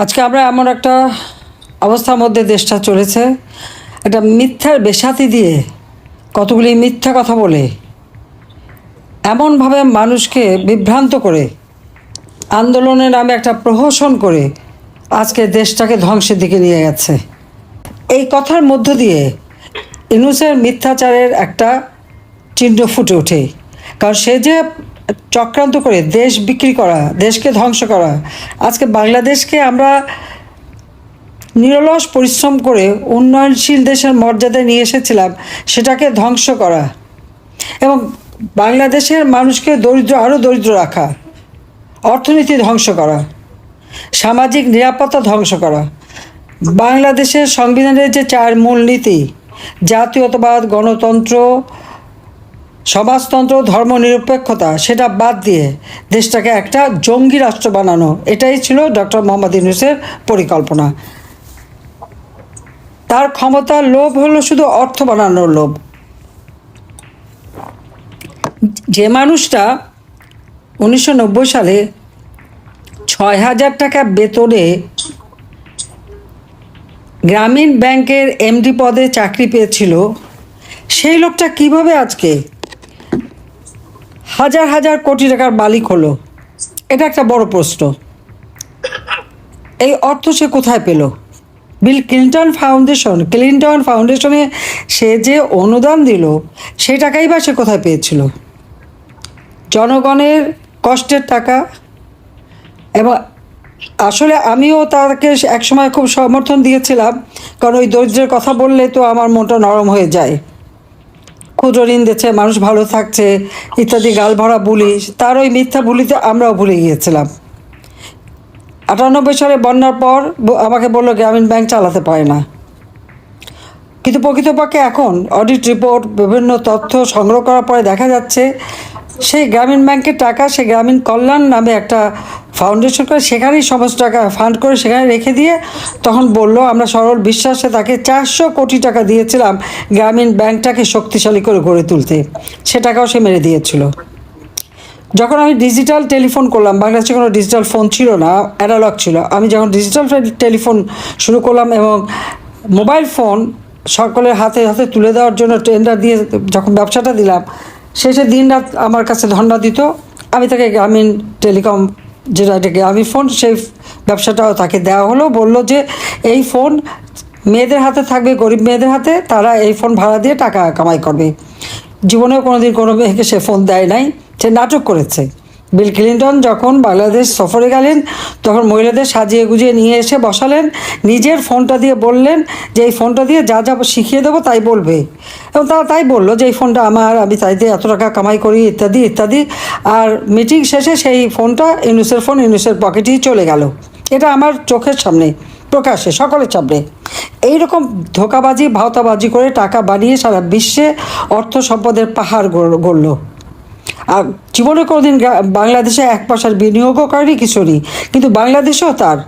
আজকে আমরা এমন একটা অবস্থার মধ্যে দেশটা চলেছে। একটা মিথ্যার বেসাতি দিয়ে কতগুলি মিথ্যা কথা বলে, এমনভাবে মানুষকে বিভ্রান্ত করে, আন্দোলনের নামে একটা প্রহসন করে আজকে দেশটাকে ধ্বংসের দিকে নিয়ে গেছে। এই কথার মধ্য দিয়ে ইনুসের মিথ্যাচারের একটা চিহ্ন ফুটে ওঠে। কারণ সে যে চক্রান্ত করে দেশ বিক্রি করা, দেশকে ধ্বংস করা। আজকে বাংলাদেশকে আমরা নিরলস পরিশ্রম করে উন্নয়নশীল দেশের মর্যাদায় নিয়ে এসেছিলাম, সেটাকে ধ্বংস করা। এবং বাংলাদেশের মানুষকে দরিদ্র, আরও দরিদ্র রাখা। অর্থনীতি ধ্বংস করা। সামাজিক নিরাপত্তা ধ্বংস করা। বাংলাদেশের সংবিধানের যে চার মূল নীতি, জাতীয়তাবাদ, গণতন্ত্র সমাজতন্ত্র ধর্মনিরপেক্ষতা, সেটা বাদ দিয়ে দেশটাকে একটা জঙ্গি রাষ্ট্র বানানো, এটাই ছিল ডক্টর মোহাম্মদ ইউনুসের পরিকল্পনা। তার ক্ষমতার লোভ হলো শুধু অর্থ বানানোর লোভ। যে মানুষটা উনিশশো নব্বই সালে ছয় হাজার টাকা বেতনে গ্রামীণ ব্যাংকের এমডি পদে চাকরি পেয়েছিল, সেই লোকটা কীভাবে আজকে হাজার হাজার কোটি টাকার মালিক হলো। এটা একটা বড় প্রশ্ন। এই অর্থ সে কোথায় পেল? বিল ক্লিন্টন ফাউন্ডেশন, ক্লিন্টন ফাউন্ডেশনে সে যে অনুদান দিল, সেই টাকাই বা সে কোথায় পেয়েছিল? জনগণের কষ্টের টাকা এবং আসলে আমিও তাকে একসময় খুব সমর্থন দিয়েছিলাম, কারণ ওই দরিদ্রের কথা বললে তো আমার মনটা নরম হয়ে যায়। ক্ষুদ্র ঋণ দিচ্ছে, মানুষ ভালো থাকছে, ইত্যাদি গাল ভরা বুলি, তার ওই মিথ্যা বুলিতে আমরাও ভুলে গিয়েছিলাম। আটানব্বই সালে বন্যার পর আমাকে বলল, গ্রামীণ ব্যাংক চালাতে পারে না। কিন্তু প্রকৃতপক্ষে এখন অডিট রিপোর্ট বিভিন্ন তথ্য সংগ্রহ করার পরে দেখা যাচ্ছে সেই গ্রামীণ ব্যাংকের টাকা সে গ্রামীণ কল্যাণ নামে একটা ফাউন্ডেশন করে সেখানেই সমস্ত টাকা ফান্ড করে সেখানে রেখে দিয়ে তখন বলল, আমরা সরল বিশ্বাসে তাকে চারশো কোটি টাকা দিয়েছিলাম গ্রামীণ ব্যাংকটাকে শক্তিশালী করে গড়ে তুলতে। সে টাকাও সে মেরে দিয়েছিল। যখন আমি ডিজিটাল টেলিফোন করলাম, বাংলাদেশে কোনো ডিজিটাল ফোন ছিল না অ্যানালগ ছিল। আমি যখন ডিজিটাল টেলিফোন শুরু করলাম এবং মোবাইল ফোন সকলের হাতে হাতে তুলে দেওয়ার জন্য টেন্ডার দিয়ে যখন ব্যবসাটা দিলাম শেষে দিন রাত আমার কাছে ধন্ডা দিত। আমি তাকে গ্রামীণ টেলিকম যেটা এটা আমি ফোন সেই ব্যবসাটাও তাকে দেওয়া হলো। বলল যে, এই ফোন মেয়েদের হাতে থাকবে, গরিব মেয়েদের হাতে, তারা এই ফোন ভাড়া দিয়ে টাকা কামাই করবে। জীবনেও কোনোদিন কোনো মেয়েকে সে ফোন দেয় নাই। সে নাটক করেছে। বিল ক্লিন্টন যখন বাংলাদেশ সফরে গেলেন, তখন মহিলাদের সাজিয়ে গুজিয়ে নিয়ে এসে বসালেন। নিজের ফোনটা দিয়ে বললেন যে, এই ফোনটা দিয়ে যা যা শিখিয়ে দেবো তাই বলবে। এবং তারা তাই বলল যে, এই ফোনটা আমার, আমি তাই দিয়ে এত টাকা কামাই করি, ইত্যাদি ইত্যাদি। আর মিটিং শেষে সেই ফোনটা ইউনুসের ফোন ইউনুসের পকেটেই চলে গেল। এটা আমার চোখের সামনে, প্রকাশ্যে, সকলের সামনে। এইরকম ধোকাবাজি, ভাওতাবাজি করে টাকা বানিয়ে সারা বিশ্বে অর্থ সম্পদের পাহাড় গড়- গড়ল। আর জীবনে কোনোদিন বাংলাদেশে এক পয়সার বিনিয়োগও করেনি কিছুরই কিন্তু বাংলাদেশেও তার।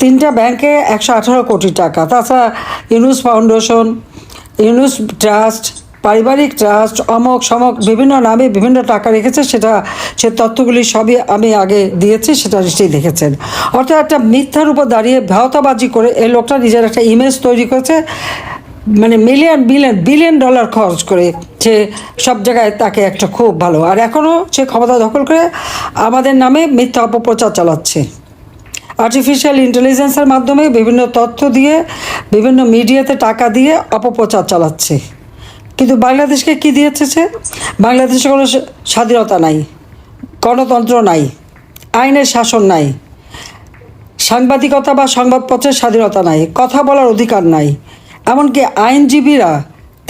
তিনটা ব্যাংকে একশো আঠারো কোটি টাকা। তাছাড়া ইউনুস ফাউন্ডেশন, ইউনুস ট্রাস্ট, পারিবারিক ট্রাস্ট, অমক, সমক বিভিন্ন নামে বিভিন্ন টাকা রেখেছে, সেটা, সে তথ্যগুলি সবই আমি আগে দিয়েছি, সেটা নিশ্চয়ই দেখেছেন। অর্থাৎ একটা মিথ্যার উপর দাঁড়িয়ে ভাওতাবাজি করে এই লোকটা নিজের একটা ইমেজ তৈরি করেছে মানে মিলিয়ন বিলিয়ন বিলিয়ন ডলার খরচ করে সে সব জায়গায় তাকে একটা খুব ভালো। আর এখনও সে ক্ষমতা দখল করে আমাদের নামে মিথ্যা অপপ্রচার চালাচ্ছে। আর্টিফিশিয়াল ইন্টেলিজেন্সের মাধ্যমে বিভিন্ন তথ্য দিয়ে, বিভিন্ন মিডিয়াতে টাকা দিয়ে অপপ্রচার চালাচ্ছে। কিন্তু বাংলাদেশকে কি দিয়েছে সে? বাংলাদেশে কোনো স্বাধীনতা নাই, গণতন্ত্র নাই, আইনের শাসন নাই, সাংবাদিকতা বা সংবাদপত্রের স্বাধীনতা নাই, কথা বলার অধিকার নাই। এমনকি আইনজীবীরা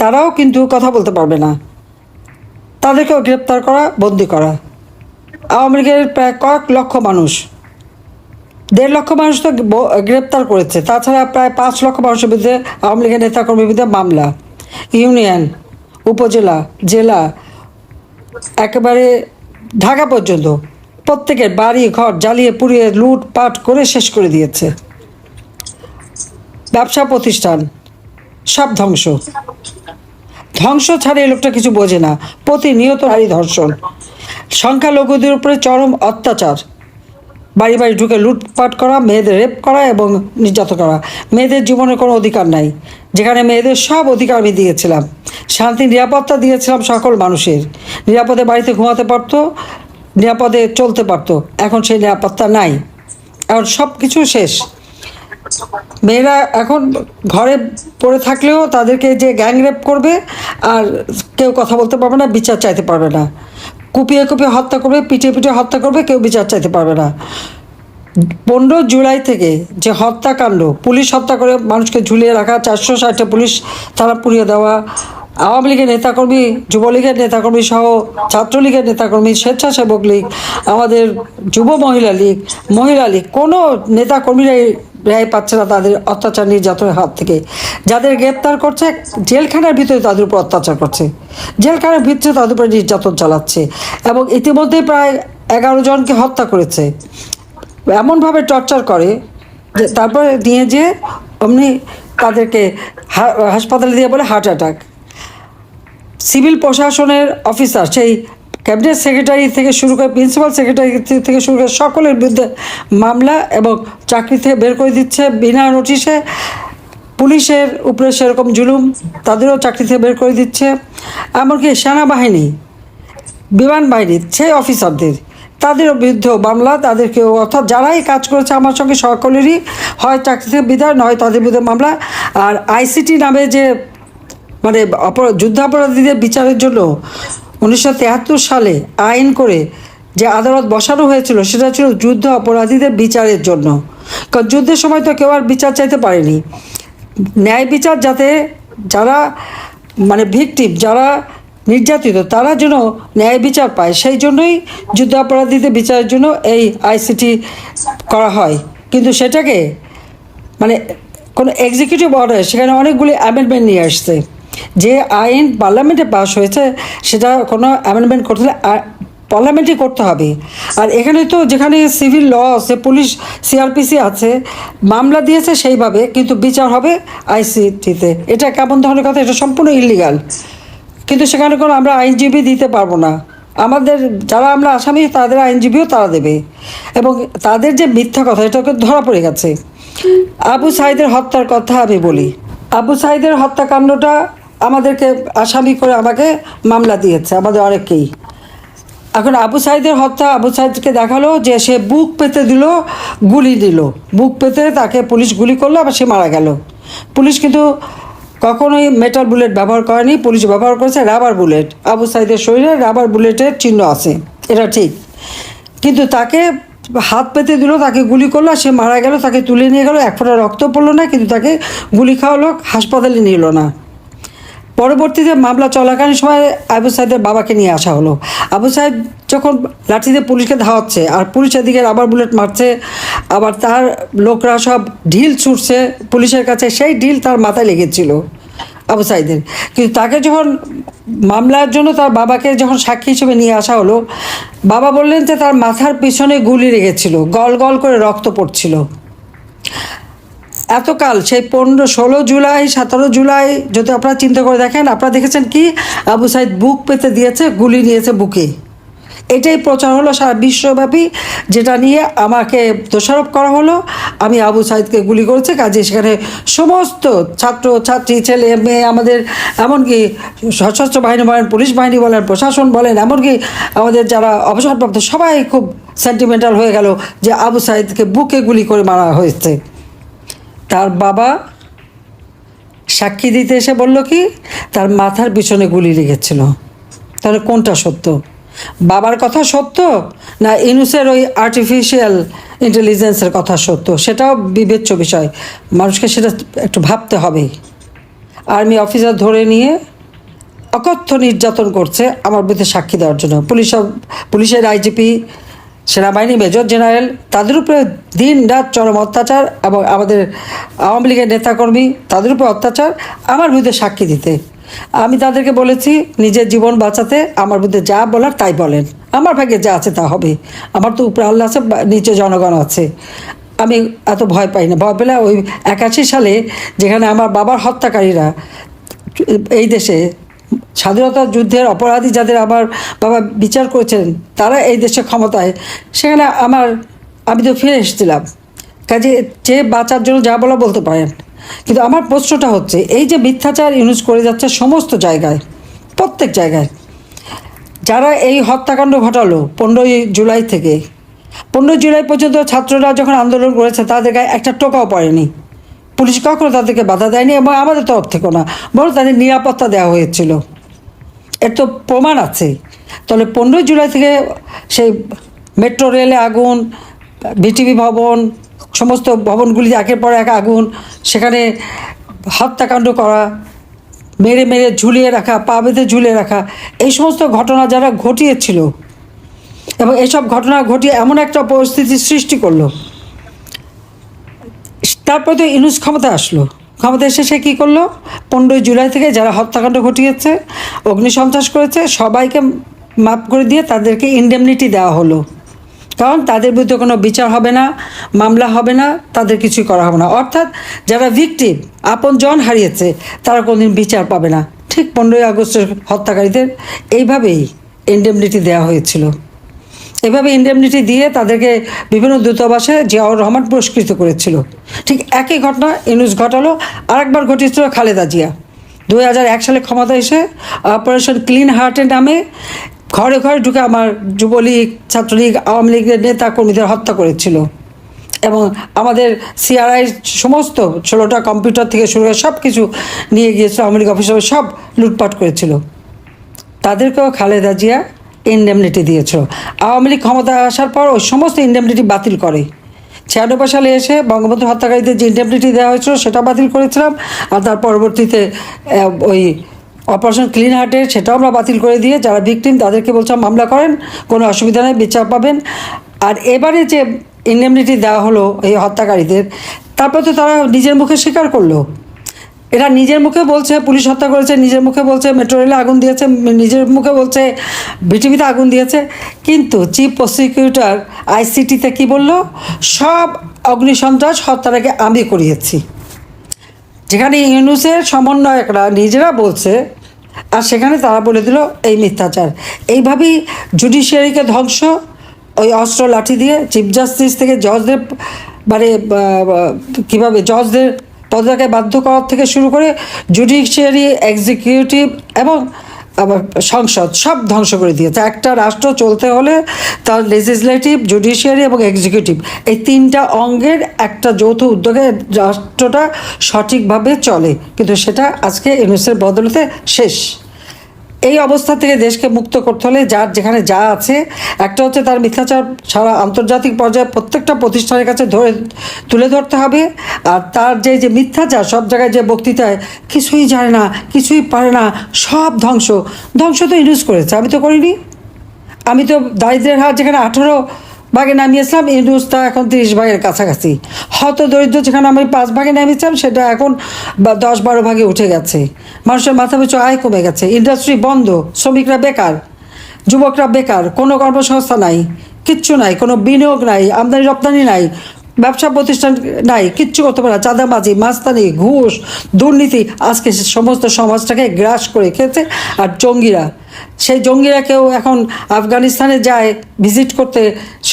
তারাও কিন্তু কথা বলতে পারবে না। তাদেরকেও গ্রেপ্তার করা, বন্দি করা। আওয়ামী লীগের প্রায় কয়েক লক্ষ মানুষ। দেড় লক্ষ মানুষ তো গ্রেপ্তার করেছে। তাছাড়া প্রায় পাঁচ লক্ষ মানুষের বিরুদ্ধে আওয়ামী লীগের নেতাকর্মীর বিরুদ্ধে মামলা। ইউনিয়ন, উপজেলা, জেলা, একেবারে ঢাকা পর্যন্ত প্রত্যেকের বাড়ি, ঘর জ্বালিয়ে পুড়িয়ে লুটপাট করে শেষ করে দিয়েছে। ব্যবসা প্রতিষ্ঠান। সব ধ্বংস। ধ্বংস ছাড়া লোকটা কিছু বোঝে না। প্রতিনিয়ত নারী ধর্ষণ। সংখ্যালঘুদের উপরে চরম অত্যাচার। বাড়ি বাড়ি ঢুকে লুটপাট করা, মেয়েদের রেপ করা এবং নির্যাতন করা। মেয়েদের জীবনের কোনো অধিকার নাই। যেখানে মেয়েদের সব অধিকার আমি দিয়েছিলাম। শান্তি, নিরাপত্তা দিয়েছিলাম সকল মানুষের। নিরাপদে বাড়িতে ঘুমাতে পারতো, নিরাপদে চলতে পারতো। এখন সেই নিরাপত্তা নাই। এখন সব কিছু শেষ। মেয়েরা এখন ঘরে পড়ে থাকলেও তাদেরকে যে গ্যাং রেপ করবে আর কেউ কথা বলতে পারবে না, বিচার চাইতে পারবে না। কুপিয়ে কুপিয়ে হত্যা করবে, পিটিয়ে পিটিয়ে হত্যা করবে, কেউ বিচার চাইতে পারবে না। পনেরো জুলাই থেকে যে হত্যাকাণ্ড, পুলিশ হত্যা করে মানুষকে ঝুলিয়ে রাখা, চারশো ষাটটা পুলিশ তারা পুড়িয়ে দেওয়া আওয়ামী লীগের নেতাকর্মী, যুবলীগের নেতাকর্মী সহ ছাত্রলীগের নেতাকর্মী, স্বেচ্ছাসেবক লীগ, আমাদের যুব মহিলা লীগ মহিলা লীগ, কোনো নেতাকর্মীরাই রেহাই পাচ্ছে না তাদের অত্যাচার নির্যাতনের হাত থেকে। যাদের গ্রেপ্তার করছে, জেলখানার ভিতরে তাদের উপর অত্যাচার করছে। জেলখানার ভিতরে তাদের উপরে নির্যাতন চালাচ্ছে এবং ইতিমধ্যে প্রায় এগারো জনকে হত্যা করেছে। এমনভাবে টর্চার করে যে তারপরে নিয়ে যেয়ে অমনি তাদেরকে হাসপাতালে দিয়ে বলে হার্ট অ্যাটাক। সিভিল প্রশাসনের অফিসার, সেই ক্যাবিনেট সেক্রেটারি থেকে শুরু করে প্রিন্সিপাল সেক্রেটারি থেকে শুরু করে সকলের বিরুদ্ধে মামলা এবং চাকরি থেকে বের করে দিচ্ছে বিনা নোটিশে। পুলিশের উপরে সেরকম জুলুম, তাদেরও চাকরি থেকে বের করে দিচ্ছে। এমনকি সেনাবাহিনী, বিমান বাহিনীর সেই অফিসারদের, তাদেরও বিরুদ্ধেও মামলা, তাদেরকেও, অর্থাৎ যারাই কাজ করেছে আমার সঙ্গে সকলেরই হয় চাকরি থেকে বিদায়, নয় তাদের বিরুদ্ধে মামলা। আর আইসিটি নামে যে মানে যুদ্ধাপরাধীদের বিচারের জন্য উনিশশো সালে আইন করে যে আদালত বসানো হয়েছিল, সেটা ছিল যুদ্ধ অপরাধীদের বিচারের জন্য। কারণ যুদ্ধের সময় তো কেউ আর বিচার চাইতে পারেনি। ন্যায় বিচার যাতে যারা মানে ভিকটিম, যারা নির্যাতিত, তারা যেন ন্যায় বিচার পায়, সেই জন্যই যুদ্ধ অপরাধীদের বিচারের জন্য এই আইসিটি করা হয়। কিন্তু সেটাকে মানে কোনো এক্সিকিউটিভ অর্ডার সেখানে অনেকগুলি অ্যামেন্ডমেন্ট নিয়ে আসছে। যে আইন পার্লামেন্টে পাস হয়েছে, সেটা কোনো অ্যামেন্ডমেন্ট করতে হলে পার্লামেন্টই করতে হবে। আর এখানে তো যেখানে সিভিল ল আছে পুলিশ সিআরপিসি আছে, মামলা দিয়েছে সেইভাবে, কিন্তু বিচার হবে আইসিটিতে এটা কেমন ধরনের কথা? এটা সম্পূর্ণ ইলিগাল কিন্তু সেখানে কোনো আমরা আইনজীবী দিতে পারব না। আমাদের যারা আমরা আসামি, তাদের আইনজীবীও তারা দেবে। এবং তাদের যে মিথ্যা কথা এটাকে ধরা পড়ে গেছে। আবু সাইদের হত্যার কথা আমি বলি। আবু সাইদের হত্যাকাণ্ডটা আমাদেরকে আসামি করে আমাকে মামলা দিয়েছে, আমাদের অনেককেই। এখন আবু সাইদের হত্যা, আবু সাইদকে দেখাল যে সে বুক পেতে দিল, গুলি দিল। বুক পেতে তাকে পুলিশ গুলি করল, আবার সে মারা গেল। পুলিশ কিন্তু কখনোই মেটাল বুলেট ব্যবহার করেনি, পুলিশ ব্যবহার করেছে রাবার বুলেট আবু সাইদের শরীরে রাবার বুলেটের চিহ্ন আছে, এটা ঠিক। কিন্তু তাকে হাত পেতে দিল, তাকে গুলি করল সে মারা গেল, তাকে তুলে নিয়ে গেল, এক ফোঁটা রক্ত পড়ল না, কিন্তু তাকে গুলি খাওয়ালো, হাসপাতালে নিল না। পরবর্তীতে মামলা চলাকালীন সময় আবু সাইদের বাবাকে নিয়ে আসা হলো। আবু সাইদ যখন লাঠিতে পুলিশকে ধাওয়াচ্ছে আর পুলিশ এদিকে আবার বুলেট মারছে, আবার তার লোকরা সব ঢিল ছুটছে পুলিশের কাছে, সেই ঢিল তার মাথায় লেগেছিল আবু সাইদের। কিন্তু তাকে যখন মামলার জন্য তার বাবাকে যখন সাক্ষী হিসেবে নিয়ে আসা হলো, বাবা বললেন যে তার মাথার পিছনে গুলি লেগেছিল, গল গল করে রক্ত পড়ছিল। এতকাল সেই পনেরো, ষোলো জুলাই, সতেরো জুলাই যদি আপনারা চিন্তা করে দেখেন, আপনারা দেখেছেন কি? আবু সাইদ বুক পেতে দিয়েছে, গুলি নিয়েছে বুকে। এটাই প্রচার হলো সারা বিশ্বব্যাপী, যেটা নিয়ে আমাকে দোষারোপ করা হলো। আমি আবু সাইদকে গুলি করেছে, কাজে সেখানে সমস্ত ছাত্র, ছাত্রী, ছেলে, মেয়ে আমাদের, এমনকি সশস্ত্র বাহিনী বলেন, পুলিশ বাহিনী বলেন, প্রশাসন বলেন, এমনকি আমাদের যারা অবসরপ্রাপ্ত, সবাই খুব সেন্টিমেন্টাল হয়ে গেল যে আবু সাইদকে বুকে গুলি করে মারা হয়েছে। তার বাবা সাক্ষী দিতে এসে বলল কি, তার মাথার পিছনে গুলি লেগেছিল। তাহলে কোনটা সত্য? বাবার কথা সত্য না ইনুসের ওই আর্টিফিশিয়াল ইন্টেলিজেন্সের কথা সত্য? সেটাও বিবেচ্য বিষয়। মানুষকে সেটা একটু ভাবতে হবে আর্মি অফিসার ধরে নিয়ে অকথ্য নির্যাতন করছে আমার বিরুদ্ধে সাক্ষী দেওয়ার জন্য। পুলিশ পুলিশের আইজিপি সেনাবাহিনী মেজর জেনারেল, তাদের উপরে দিন রাত চরম অত্যাচার এবং আমাদের আওয়ামী লীগের নেতাকর্মী তাদের উপরে অত্যাচার আমার বিরুদ্ধে সাক্ষী দিতে। আমি তাদেরকে বলেছি, নিজের জীবন বাঁচাতে আমার বিরুদ্ধে যা বলার তাই বলেন। আমার ভাগ্যে যা আছে তা হবে। আমার তো উপরে আল্লাহ আছে নিচে জনগণ আছে। আমি এত ভয় পাই না। ভয় পেলে ওই একাশি সালে যেখানে আমার বাবার হত্যাকারীরা এই দেশে স্বাধীনতা যুদ্ধের অপরাধী যাদের আমার বাবা বিচার করেছেন, তারা এই দেশে ক্ষমতায়। সেখানে আমার, আমি তো ফিরে এসেছিলাম। কাজে যে বাঁচার জন্য যা বলা বলতে পারেন। কিন্তু আমার প্রশ্নটা হচ্ছে, এই যে মিথ্যাচার ইউজ করে যাচ্ছে সমস্ত জায়গায়, প্রত্যেক জায়গায়, যারা এই হত্যাকাণ্ড ঘটালো পনেরোই জুলাই থেকে, পনেরোই জুলাই পর্যন্ত ছাত্ররা যখন আন্দোলন করেছে, তাদের গায়ে একটা টোকাও পড়েনি। পুলিশ কখনো তাদেরকে বাধা দেয়নি এবং আমাদের তরফ থেকেও না, বরং তাদের নিরাপত্তা দেওয়া হয়েছিল। এর তো প্রমাণ আছে। তাহলে পনেরোই জুলাই থেকে সেই মেট্রো রেলে আগুন, বিটিভি ভবন, সমস্ত ভবনগুলি একের পর এক আগুন, সেখানে হত্যাকাণ্ড করা, মেরে মেরে ঝুলিয়ে রাখা, পা বেঁধে ঝুলিয়ে রাখা, এই সমস্ত ঘটনা যারা ঘটিয়েছিল, এবং এসব ঘটনা ঘটিয়ে এমন একটা পরিস্থিতি সৃষ্টি করল। তারপরে তো ইনুস ক্ষমতা আসলো। ক্ষমতা এসে সে কী করল? পনেরোই জুলাই থেকে যারা হত্যাকাণ্ড ঘটিয়েছে অগ্নিসন্ত্রাস করেছে, সবাইকে মাফ করে দিয়ে তাদেরকে ইন্ডেমনিটি দেওয়া হলো। কারণ তাদের বিরুদ্ধে কোনো বিচার হবে না, মামলা হবে না, তাদের কিছুই করা হবে না। অর্থাৎ যারা ভিকটিম আপন জন হারিয়েছে, তারা কোনোদিন বিচার পাবে না। ঠিক পনেরোই আগস্টের হত্যাকারীদের এইভাবেই ইন্ডেমনিটি দেওয়া হয়েছিল। এভাবে ইন্ডেমনিটি দিয়ে তাদেরকে বিভিন্ন দূতাবাসে জিয়াউর রহমান পুরস্কৃত করেছিল। ঠিক একই ঘটনা ইনুস ঘটালো, আরেকবার ঘটিয়েছিল খালেদা জিয়া। দু হাজার এক সালে ক্ষমতা এসে অপারেশন ক্লিন হার্টের নামে ঘরে ঘরে ঢুকে আমার যুবলীগ, ছাত্রলীগ, আওয়ামী লীগের নেতা কর্মীদের হত্যা করেছিল। এবং আমাদের সিআরআই সমস্ত ষোলোটা কম্পিউটার থেকে শুরু করে সব কিছু নিয়ে গিয়েছিল, আওয়ামী লীগ অফিসে সব লুটপাট করেছিল। তাদেরকেও খালেদা জিয়া ইন্ডেমনিটি দিয়েছিল আওয়ামী লীগ ক্ষমতা আসার পর ওই সমস্ত ইন্ডেমনিটি বাতিল করে। ছিয়ানব্বই সালে এসে বঙ্গবন্ধু হত্যাকারীদের যে ইন্ডেমনিটি দেওয়া হয়েছিল, সেটা বাতিল করেছিলাম। আর তার পরবর্তীতে ওই অপারেশন ক্লিন হার্টের সেটাও আমরা বাতিল করে দিয়ে যারা ভিকটিম তাদেরকে বলছিলাম, মামলা করেন, কোনো অসুবিধা নেই, বিচার পাবেন। আর এবারে যে ইন্ডেমনিটি দেওয়া হলো এই হত্যাকারীদের, তারপর তো তারা নিজের মুখে স্বীকার করল। এরা নিজের মুখে বলছে, পুলিশ হত্যা করেছে, নিজের মুখে বলছে মেট্রো রেলে আগুন দিয়েছে, নিজের মুখে বলছে বিটিভিতে আগুন দিয়েছে। কিন্তু চিফ প্রসিকিউটর আইসিটিতে কি বলল? সব অগ্নিসন্ত্রাস হত্যার আগে আমি করিয়েছি। যেখানে ইউনুসের সমন্বয়করা নিজেরা বলছে, আর সেখানে তারা বলে দিল, এই মিথ্যাচার। এইভাবেই জুডিশিয়ারিকে ধ্বংস, ওই অস্ত্র লাঠি দিয়ে চিফ জাস্টিস থেকে জজদের মানে কীভাবে জজদের পদত্যাগে বাধ্য করার থেকে শুরু করে জুডিশিয়ারি এক্সিকিউটিভ এবং সংসদ সব ধ্বংস করে দিয়েছে। একটা রাষ্ট্র চলতে হলে তার লেজিসলেটিভ জুডিশিয়ারি এবং এক্সিকিউটিভ এই তিনটা অঙ্গের একটা যৌথ উদ্যোগে রাষ্ট্রটা সঠিকভাবে চলে। কিন্তু সেটা আজকে ইউনুসের বদলতে শেষ। এই অবস্থা থেকে দেশকে মুক্ত করতে হলে যার যেখানে যা আছে, একটা হচ্ছে তার মিথ্যাচার সারা আন্তর্জাতিক পর্যায়ে প্রত্যেকটা প্রতিষ্ঠানের কাছে ধরে, তুলে ধরতে হবে। আর তার যে যে মিথ্যাচার, সব জায়গায় যে বক্তৃতায় কিছুই জানে না, কিছুই পারে না, সব ধ্বংস। ধ্বংস তো ইউজ করেছে, আমি তো করিনি। আমি তো দারিদ্রের হার যেখানে আঠেরো ভাগে নামিয়েছিলাম ইন্দুস্তা এখন তিরিশ ভাগের কাছাকাছি। হত দরিদ্র যেখানে আমি পাঁচ ভাগে নামিয়েছিলাম, সেটা এখন দশ বারো ভাগে উঠে গেছে। মানুষের মাথা পিছু আয় কমে গেছে। ইন্ডাস্ট্রি বন্ধ, শ্রমিকরা বেকার, যুবকরা বেকার, কোনো কর্মসংস্থা নাই, কিচ্ছু নাই, কোনো বিনিয়োগ নাই, আমদানি রপ্তানি নাই ব্যবসা প্রতিষ্ঠান নাই, কিচ্ছু করতে পারে না। চাঁদাবাজি, মাস্তানি, ঘুষ, দুর্নীতি, আজকে সমস্ত সমাজটাকে গ্রাস করে খেয়েছে। আর জঙ্গিরা, সেই জঙ্গিরা কেউ এখন আফগানিস্তানে যায়, ভিজিট করতে,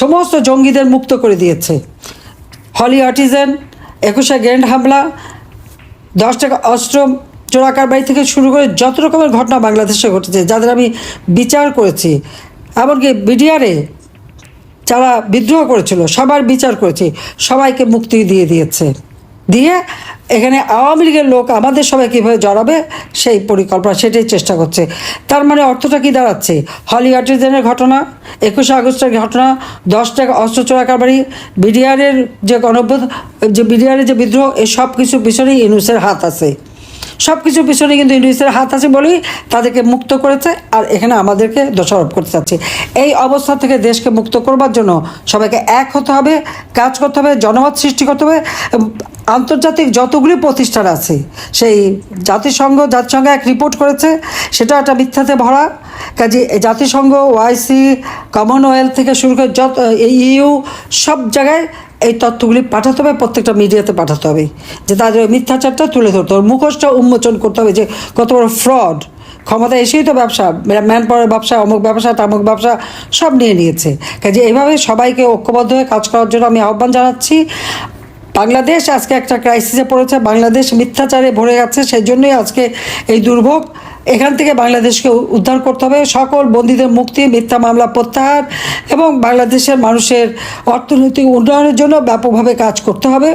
সমস্ত জঙ্গিদের মুক্ত করে দিয়েছে। হলি আর্টিজেন, একুশে গ্র্যান্ড হামলা, দশ টাকা অস্ত্র, চোরাকার বাড়ি থেকে শুরু করে যত রকমের ঘটনা বাংলাদেশে ঘটেছে, যাদের আমি বিচার করেছি। এমনকি বিডিআরে যারা বিদ্রোহ করেছিল, সবার বিচার করেছি, সবাইকে মুক্তি দিয়ে দিয়েছে। দিয়ে এখানে আওয়ামী লীগের লোক আমাদের সবাই কীভাবে জড়াবে, সেই পরিকল্পনা, সেটাই চেষ্টা করছে। তার মানে অর্থটা কি দাঁড়াচ্ছে? হলি আর্টিজেনের ঘটনা, একুশে আগস্টের ঘটনা, দশ টাকা অস্ত্র চোরাকার বাড়ি বিডিআরের যে গণবোধ যে বিডিআরের যে বিদ্রোহ এই সব কিছুর পিছনেই ইনুসের হাত আছে। সব কিছুর পিছনে কিন্তু ইংলিশের হাত আছে বলেই তাদেরকে মুক্ত করেছে আর এখানে আমাদেরকে দোষারোপ করতে চাচ্ছে এই অবস্থা থেকে দেশকে মুক্ত করবার জন্য সবাইকে এক হতে হবে, কাজ করতে হবে, জনমত সৃষ্টি করতে হবে। আন্তর্জাতিক যতগুলি প্রতিষ্ঠান আছে, সেই জাতিসংঘ জাতিসংঘ এক রিপোর্ট করেছে, সেটা একটা মিথ্যাতে ভরা। কাজে জাতিসংঘ ওয়াইসি কমনওয়েলথ থেকে শুরু করে যত ইউ, সব জায়গায় এই তথ্যগুলি পাঠাতে হবে, প্রত্যেকটা মিডিয়াতে পাঠাতে হবে। যে তাদের মিথ্যাচারটা তুলে ধরতে হবে, মুখোশটা উন্মোচন করতে হবে যে কত বড় ফ্রড ক্ষমতা এসেই তো ব্যবসা ম্যান পাওয়ার ব্যবসা, অমুক ব্যবসা, তামুক ব্যবসা, সব নিয়ে নিয়েছে। কাজে এভাবে সবাইকে ঐক্যবদ্ধ হয়ে কাজ করার জন্য আমি আহ্বান জানাচ্ছি। বাংলাদেশ আজকে একটা ক্রাইসিসে পড়েছে, বাংলাদেশ মিথ্যাচারে ভরে গেছে সেই জন্যই আজকে এই দুর্ভোগ। এখান থেকে বাংলাদেশকে উদ্ধার করতে হবে। সকল বন্দীদের মুক্তি, মিথ্যা মামলা প্রত্যাহার এবং বাংলাদেশের মানুষের অর্থনৈতিক উন্নয়নের জন্য ব্যাপকভাবে কাজ করতে হবে।